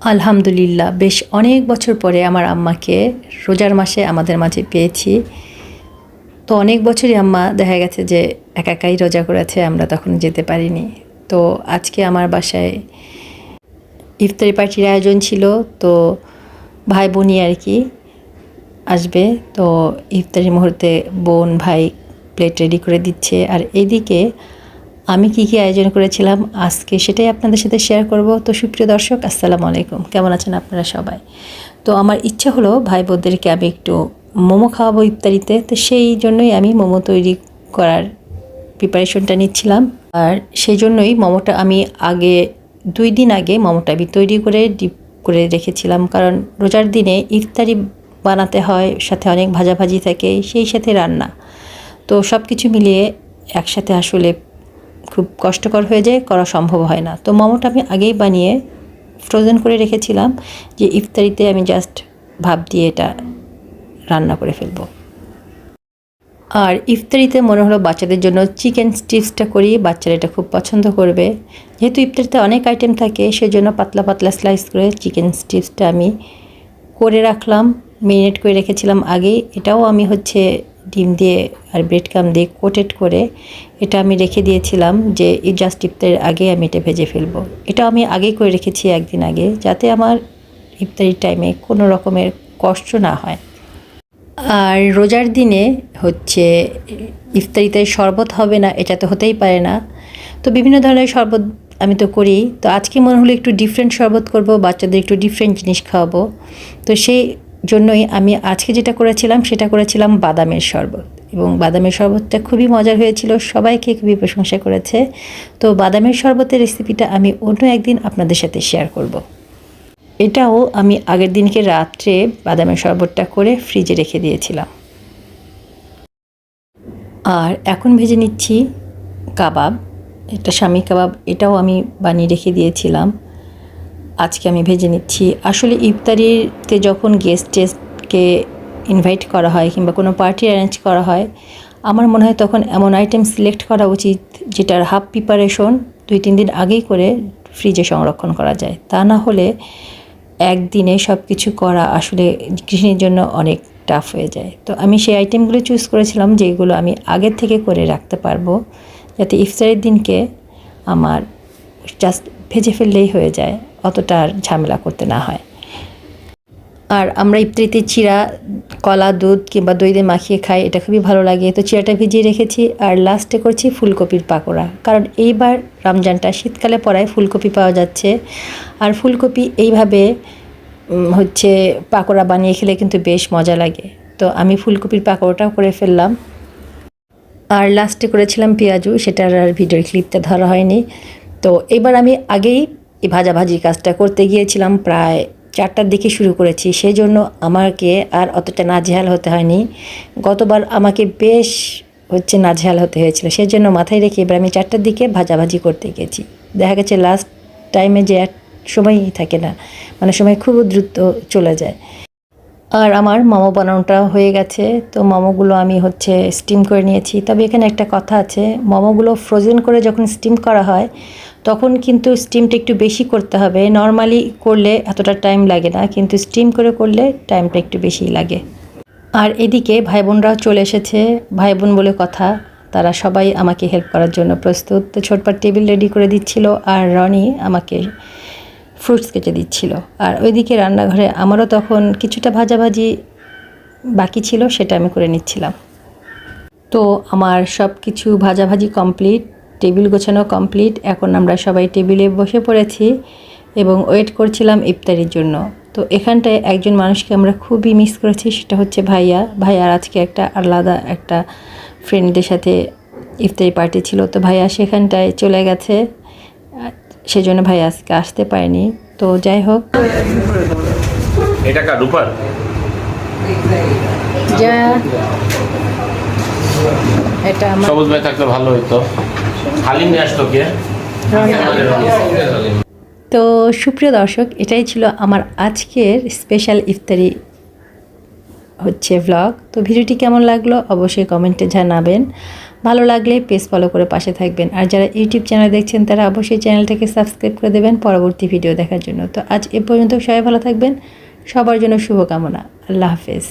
আলহামদুলিল্লাহ, বেশ অনেক বছর পরে আমার আম্মাকে রোজার মাসে আমাদের মাঝে পেয়েছি। তো অনেক বছরই আম্মা দেখা গেছে যে একা একাই রোজা করেছে, আমরা তখন যেতে পারিনি। তো আজকে আমার বাসায় ইফতারি পার্টির আয়োজন ছিল, তো ভাই বোনই আর কি আসবে। তো ইফতারি মুহূর্তে বোন, ভাই প্লেট রেডি করে দিচ্ছে। আর এদিকে আমি কি কি আয়োজন করেছিলাম আজকে সেটাই আপনাদের সাথে শেয়ার করব। তো সুপ্রিয় দর্শক, আসসালামু আলাইকুম। কেমন আছেন আপনারা সবাই? তো আমার ইচ্ছা হলো ভাই বোনদেরকে আমি একটু মোমো খাওয়াবো ইত্যাদিতে তো সেই জন্যই আমি মোমো তৈরি করার প্রিপারেশনটা নিচ্ছিলাম। আর সেই জন্যই মোমোটা আমি আগে, দুই দিন আগে মোমোটা আমি তৈরি করে ডিপ করে রেখেছিলাম। কারণ রোজার দিনে ইফতারি বানাতে হয়, সাথে অনেক ভাজাভাজি থাকে, সেই সাথে রান্না। তো সব কিছু মিলিয়ে একসাথে আসলে খুব কষ্টকর হয়ে যায়, করা সম্ভব হয় না। তো মোমোটা আমি আগেই বানিয়ে ফ্রোজেন করে রেখেছিলাম যে ইফতারিতে আমি জাস্ট ভাব দিয়ে এটা রান্না করে ফেলব। আর ইফতারিতে মনে হলো বাচ্চাদের জন্য চিকেন স্টিপসটা করি, বাচ্চারা এটা খুব পছন্দ করবে। যেহেতু ইফতারিতে অনেক আইটেম থাকে, সেজন্য পাতলা পাতলা স্লাইস করে চিকেন স্টিপসটা আমি করে রাখলাম মেরিনেট করে রেখেছিলাম আগেই। এটাও আমি হচ্ছে ডিম দিয়ে আর ব্রেড কাম দিয়ে কোটেড করে এটা আমি রেখে দিয়েছিলাম যে জাস্ট ইফতারির আগে আমি এটা ভেজে ফেলব। এটা আমি আগেই করে রেখেছি একদিন আগে, যাতে আমার ইফতারির টাইমে কোনো রকমের কষ্ট না হয়। আর রোজার দিনে হচ্ছে ইফতারিতে শরবত হবে না, এটা তো হতেই পারে না। তো বিভিন্ন ধরনের শরবত আমি তো করি। তো আজকে মনে হলো একটু ডিফারেন্ট শরবত করব, বাচ্চাদের একটু ডিফারেন্ট জিনিস খাওয়াবো। তো সেই জন্যই আমি আজকে যেটা করেছিলাম, সেটা করেছিলাম বাদামের শরবত। এবং বাদামের শরবতটা খুবই মজার হয়েছিল, সবাইকে খুবই প্রশংসা করেছে। তো বাদামের শরবতের রেসিপিটা আমি অন্য একদিন আপনাদের সাথে শেয়ার করব। এটাও আমি আগের দিনকে রাত্রে বাদামের শরবতটা করে ফ্রিজে রেখে দিয়েছিলাম। আর এখন ভেজে নিচ্ছি কাবাব। এটা স্বামী কাবাব, এটাও আমি বানিয়ে রেখে দিয়েছিলাম। আজকে আমি ভেজে নিচ্ছি। আসলে ইফতারিতে যখন গেস্ট টেস্টকে ইনভাইট করা হয় কিংবা কোনো পার্টি অ্যারেঞ্জ করা হয়, আমার মনে হয় তখন এমন আইটেম সিলেক্ট করা উচিত যেটার হাফ প্রিপারেশন দুই, তিন দিন আগেই করে ফ্রিজে সংরক্ষণ করা যায়। তা না হলে একদিনে সব কিছু করা আসলে গৃহিণীর জন্য অনেক টাফ হয়ে যায়। তো আমি সেই আইটেমগুলো চুজ করেছিলাম যেগুলো আমি আগের থেকে করে রাখতে পারব, যাতে ইফতারের দিনকে আমার জাস্ট ভেজে ফেললেই হয়ে যায়। অতটা আর ঝামেলা করতে না হয়। আর আমরা ইফতারিতে চিরা, কলা, দুধ কিংবা দই দিয়ে মাখিয়ে খাই, এটা খুবই ভালো লাগে। তো চিরাটা ভিজিয়ে রেখেছি আর লাস্টে করছি ফুলকপির পাকোড়া। কারণ এইবার রমজানটা শীতকালে পড়ায় ফুলকপি পাওয়া যাচ্ছে। আর ফুলকপি এইভাবে হচ্ছে পাকোড়া বানিয়ে খেলে কিন্তু বেশ মজা লাগে। তো আমি ফুলকপির পাকোড়াটাও করে ফেললাম। আর লাস্টে করেছিলাম পেঁয়াজু, সেটার আর ভিডিওর ক্লিপটা ধরা হয়নি। তো এবার আমি আগেই এই ভাজাভাজি কাজটা করতে গিয়েছিলাম প্রায় চারটার দিকে শুরু করেছি। সেই জন্য আমাকে আর অতটা নাজেহাল হতে হয়নি। গতবার আমাকে বেশ হচ্ছে নাজেহাল হতে হয়েছিল। সেই জন্য মাথায় রেখে এবার আমি চারটার দিকে ভাজাভাজি করতে গেছি দেখা গেছে লাস্ট টাইমে যে সময়ই থাকে না মানে সময় খুব দ্রুত চলে যায়। আর আমার মোমো বানানোটা হয়ে গেছে। তো মোমোগুলো আমি হচ্ছে স্টিম করে নিয়েছি। তবে এখানে একটা কথা আছে, মোমোগুলো ফ্রোজেন করে যখন স্টিম করা হয়, তখন কিন্তু স্টিমটা একটু বেশি করতে হবে। নর্মালি করলে এতটা টাইম লাগে না, কিন্তু স্টিম করে করলে টাইমটা একটু বেশিই লাগে। আর এদিকে ভাই বোনরাও চলে এসেছে। ভাই বোন বলে কথা, তারা সবাই আমাকে হেল্প করার জন্য প্রস্তুত। তো ছোটপাট টেবিল রেডি করে দিচ্ছিল আর রনি আমাকে ফ্রুটস কেটে দিচ্ছিল। আর ওইদিকে রান্নাঘরে আমারও তখন কিছুটা ভাজাভাজি বাকি ছিল, সেটা আমি করে নিচ্ছিলাম। তো আমার সব কিছু ভাজাভাজি কমপ্লিট, টেবিল গোছানো কমপ্লিট। এখন আমরা সবাই টেবিলে বসে পড়েছি এবং ওয়েট করছিলাম ইফতারির জন্য। তো এখানটায় একজন মানুষকে আমরা খুবই মিস করেছি, সেটা হচ্ছে ভাইয়া। ভাইয়ার আজকে একটা আলাদা একটা ফ্রেন্ডদের সাথে ইফতারি পার্টি ছিল। তো ভাইয়া সেখানটায় চলে গেছে। সেজন্য ভাই আজকে আসতে পারেনি। তো যাই হোক। এটা কার রূপার? যা। এটা আমার সবুজ ভাই থাকলে ভালো হইতো। হালিম নিয়ে আসতো কে? তো সুপ্রিয় দর্শক এটাই ছিল আমার আজকের স্পেশাল ইফতারি হচ্ছে ভ্লগ তো ভিডিওটি কেমন লাগল অবশ্যই কমেন্টে জানাবেন। ভালো লাগলে পেজ ফলো করে পাশে থাকবেন। আর যারা ইউটিউব চ্যানেল দেখছেন, তারা অবশ্যই চ্যানেলটাকে সাবস্ক্রাইব করে দেবেন পরবর্তী ভিডিও দেখার জন্য। তো আজ এ পর্যন্ত সবাই ভালো থাকবেন। সবার জন্য শুভকামনা। আল্লাহ হাফেজ।